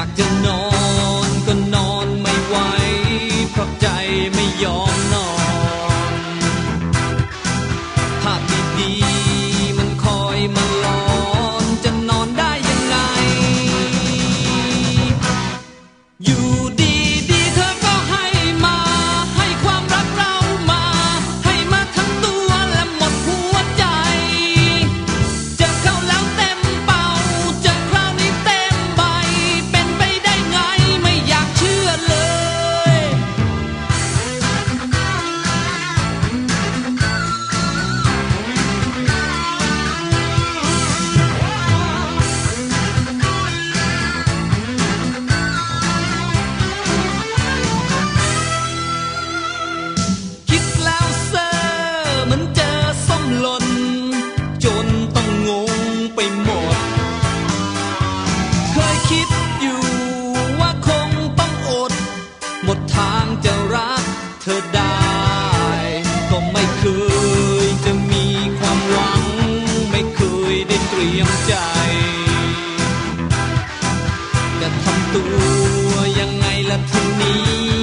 Dr. ตัวยังไงล่ะทีนี้